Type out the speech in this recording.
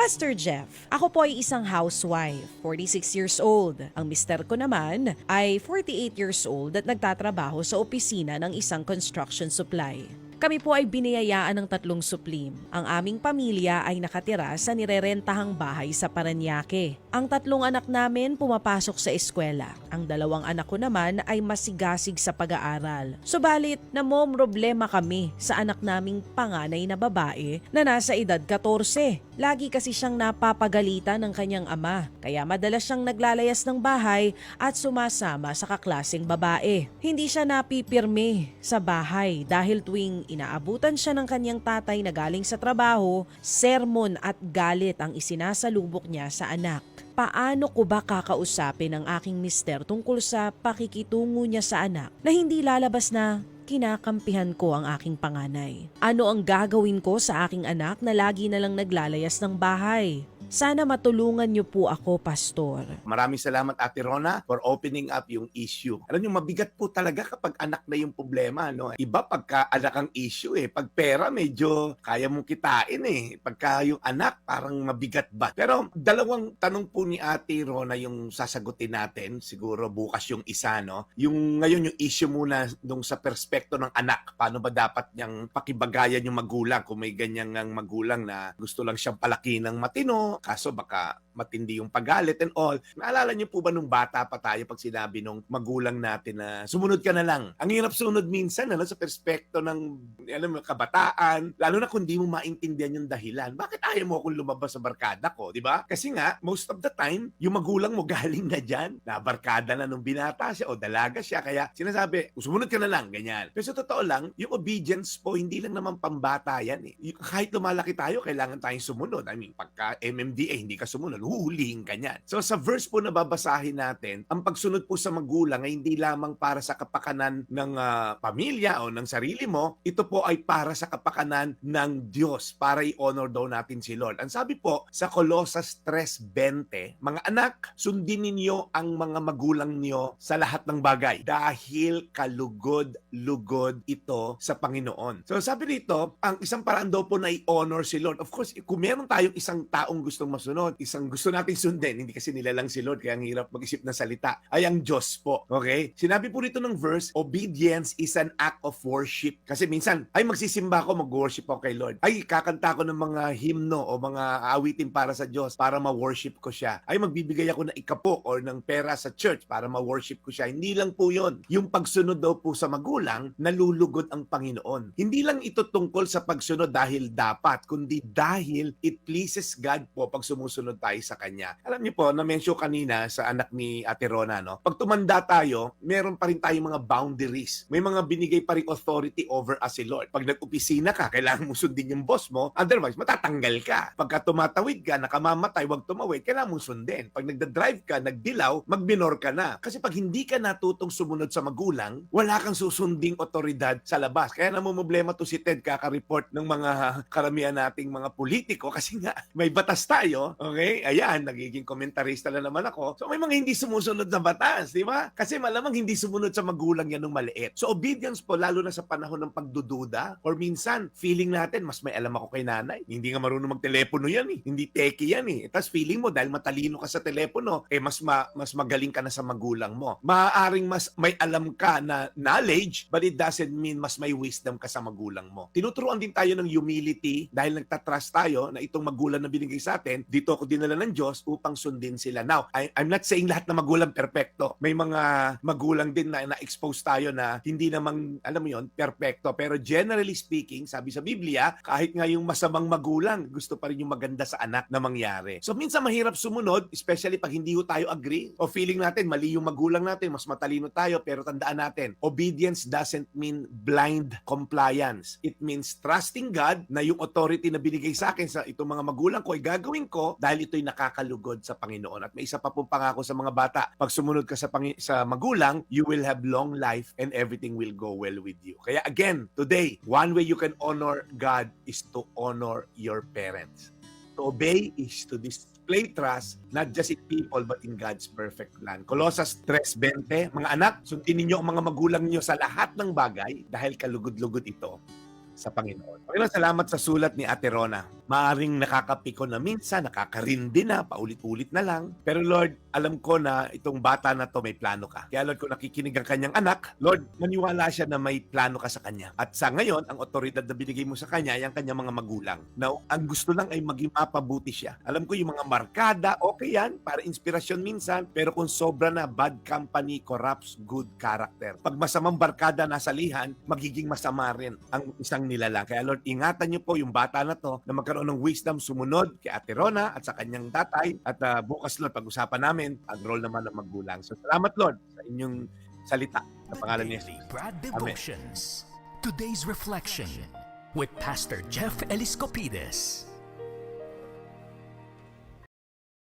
Pastor Jeff, ako po ay isang housewife, 46 years old. Ang mister ko naman ay 48 years old at nagtatrabaho sa opisina ng isang construction supply. Kami po ay biniyayaan ng tatlong suplim. Ang aming pamilya ay nakatira sa nirerentahang bahay sa Paranaque. Ang tatlong anak namin pumapasok sa eskwela. Ang dalawang anak ko naman ay masigasig sa pag-aaral. Subalit, namom problema kami sa anak naming panganay na babae na nasa edad 14. Lagi kasi siyang napapagalitan ng kanyang ama. Kaya madalas siyang naglalayas ng bahay at sumasama sa kaklaseng babae. Hindi siya napipirme sa bahay dahil tuwing inaabutan siya ng kanyang tatay na galing sa trabaho, sermon at galit ang isinasalubok niya sa anak. Paano ko ba kakausapin ang aking mister tungkol sa pakikitungo niya sa anak na hindi lalabas na kinakampihan ko ang aking panganay? Ano ang gagawin ko sa aking anak na lagi na lang naglalayas ng bahay? Sana matulungan niyo po ako, Pastor. Maraming salamat Ate Rona for opening up yung issue. Alam niyo, mabigat po talaga kapag anak na yung problema. No? Iba pagka anak ang issue eh. Pag pera, medyo kaya mong kitain eh. Pagka yung anak, parang mabigat ba? Pero dalawang tanong po ni Ate Rona yung sasagutin natin. Siguro bukas yung isa, no? Yung ngayon yung issue muna nung sa perspekto ng anak. Paano ba dapat niyang pakibagayan yung magulang kung may ganyan ng magulang na gusto lang siyang palaki ng matino, kaso baka matindi yung paggalit and all. Naalala niyo po ba nung bata pa tayo pag sinabi nung magulang natin na sumunod ka na lang? Ang hirap sunod minsan ano, sa perspekto ng alam mo, kabataan, lalo na kung di mo maintindihan yung dahilan. Bakit ayaw mo akong lumabas sa barkada ko, di ba? Kasi nga, most of the time, yung magulang mo galing na dyan, na barkada na nung binata siya o dalaga siya, kaya sinasabi, sumunod ka na lang, ganyan. Pero sa totoo lang, yung obedience po, hindi lang naman pambata yan eh. Kahit lumalaki tayo, kailangan tayong sumunod. I mean, pagka MMDA, hindi ka sumunod, huhulihin ka niyan. So sa verse po na babasahin natin, ang pagsunod po sa magulang ay hindi lamang para sa kapakanan ng ah, pamilya o ng sarili mo, ito po ay para sa kapakanan ng Diyos, para i-honor daw natin si Lord. Ang sabi po sa Colossus 3.20, mga anak, sundin ninyo ang mga magulang niyo sa lahat ng bagay dahil kalugod-lugod ito sa Panginoon. So sabi dito, ang isang paraan daw po na i-honor si Lord. Of course, kung meron tayong isang taong gustong masunod, isang gusto nating sundin, hindi kasi nila lang si Lord, kaya ang hirap mag-isip ng salita, ay ang Diyos po. Okay? Sinabi po dito ng verse, obedience is an act of worship. Kasi minsan, ay magsisimba ako, mag-worship ako kay Lord. Ay, kakanta ko ng mga hymno o mga awitin para sa Diyos para ma-worship ko siya. Ay, magbibigay ako ng ikapo or ng pera sa church para ma-worship ko siya. Hindi lang po yon. Yung pagsunod daw po sa magulang, nalulugod ang Panginoon. Hindi lang ito tungkol sa pagsunod dahil dapat, kundi dahil it pleases God po pag sumusunod tayo sa Kanya. Alam niyo po, na-mention kanina sa anak ni Ate Rona, no? pag tumanda tayo, meron pa rin tayong mga boundaries. May mga binigay pa rin authority over us si Lord. Pag nag-opisina ka, kailangan mo sundin yung boss mo, otherwise matatanggal ka. Pagka tumatawid ka, nakamamatay, wag tumawid, kailangan mo sundin. Pag nagda-drive ka, nagdilaw, magbinor ka na. Kasi pag hindi ka natutong sumunod sa magulang, wala kang susunding otoridad sa labas. Kaya namumblema to si Ted kaka-report ng mga karamihan nating mga politiko kasi nga may batas tayo. Okay? Ayan, nagiging komentarista na naman ako. So may mga hindi sumusunod na batas, di ba? Kasi malamang hindi sumunod sa magulang yan nung maliit. So obedience po, lalo na sa panahon ng pagdududa or minsan, feeling natin, mas may alam ako kay nanay. Hindi nga marunong magtelepono yan eh. Hindi teki yan eh. Tapos feeling mo, dahil matalino ka sa telepono, eh mas, ma- mas magaling ka na sa magulang mo. Maaaring mas may alam ka na knowledge, but it doesn't mean mas may wisdom ka sa magulang mo. Tinuturuan din tayo ng humility dahil nagtatrust tayo na itong magulang na binigay sa atin, dito ako dinala ng Diyos upang sundin sila. Now, I, I'm not saying lahat na magulang perpekto. May mga magulang din na na-expose tayo na hindi namang, alam mo yon perpekto. Pero generally speaking, sabi sa Biblia, kahit nga yung masamang magulang, gusto pa rin yung maganda sa anak na mangyari. So minsan mahirap sumunod, especially pag hindi ho tayo agree o feeling natin mali yung magulang natin, mas matalino tayo, pero tandaan natin, obedience doesn't mean blind compliance. It means trusting God na yung authority na binigay sa akin sa itong mga magulang ko ay gagawin ko dahil ito'y nakakalugod sa Panginoon. At may isa pa pong pangako sa mga bata, pag sumunod ka sa, Pangi- sa magulang, you will have long life and everything will go well with you. Kaya again, today, one way you can honor God is to honor your parents. To obey is to display trust not just in people but in God's perfect plan. Colossus 3.20, mga anak, sundin ninyo ang mga magulang niyo sa lahat ng bagay dahil kalugod-lugod ito sa Panginoon. Panginoon, salamat sa sulat ni Ate Rona. Maaring nakakapiko na minsan, nakakarindi na, paulit-ulit na lang. Pero Lord, alam ko na itong bata na to may plano ka. Kaya Lord, kung nakikinig ang kanyang anak, Lord, maniwala siya na may plano ka sa kanya. At sa ngayon, ang otoridad na binigay mo sa kanya ay ang kanyang mga magulang. Na ang gusto lang ay maging mapabuti siya. Alam ko yung mga markada, okay yan, para inspirasyon minsan. Pero kung sobra na, bad company corrupts good character. Pag masamang barkada nasa lihan, magiging masama rin ang isang nilalang. Kaya Lord, ingatan niyo po yung bata na to na magkaroon ng wisdom sumunod kay Ate Rona at sa kanyang tatay. At ah, bukas Lord, pag-usapan namin ang role naman ng magulang. So salamat Lord sa inyong salita sa pangalan ni Jesus. Brad Devotions. Today's Reflection with Pastor Jeff Eliscopides.